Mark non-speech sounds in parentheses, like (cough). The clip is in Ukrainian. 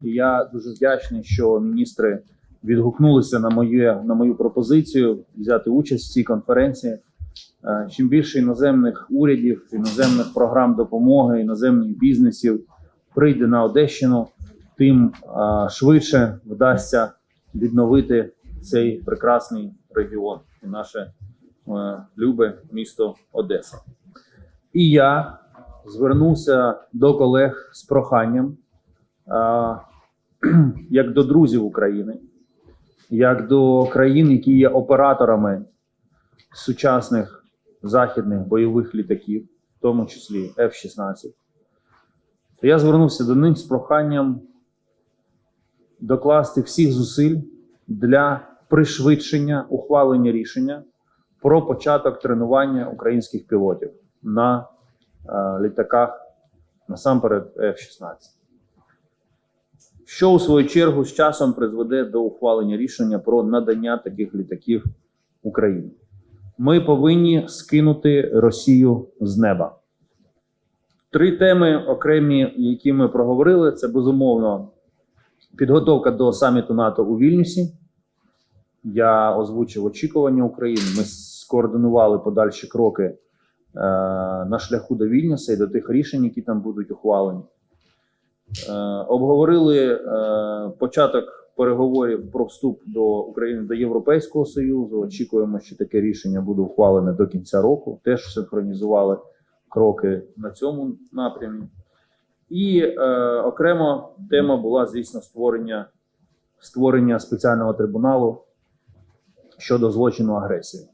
я дуже вдячний, що міністри відгукнулися на моє на мою пропозицію взяти участь в цій конференції. Е, Чим більше іноземних урядів, іноземних програм допомоги, іноземних бізнесів прийде на Одещину, тим е, швидше вдасться відновити цей прекрасний регіон і наше е, любе місто Одеса. І я звернувся до колег з проханням, (clears throat) як до друзів України, як до країн, які є операторами сучасних західних бойових літаків, в тому числі F-16. То я звернувся до них з проханням докласти всіх зусиль для пришвидшення ухвалення рішення про початок тренування українських пілотів на е, літаках насамперед F-16. Що у свою чергу з часом призведе до ухвалення рішення про надання таких літаків Україні. Ми повинні скинути Росію з неба. Три теми окремі, які ми проговорили, це безумовно підготовка до саміту НАТО у Вільнюсі. Я озвучив очікування України. Ми скоординували подальші кроки е, на шляху до Вільнюса і до тих рішень, які там будуть ухвалені. Е, обговорили е, початок переговорів про вступ до України до Європейського Союзу. Очікуємо, що таке рішення буде ухвалене до кінця року. Теж синхронізували кроки на цьому напрямі. І е, окремо тема була, звісно, створення, створення спеціального трибуналу щодо злочину агресії.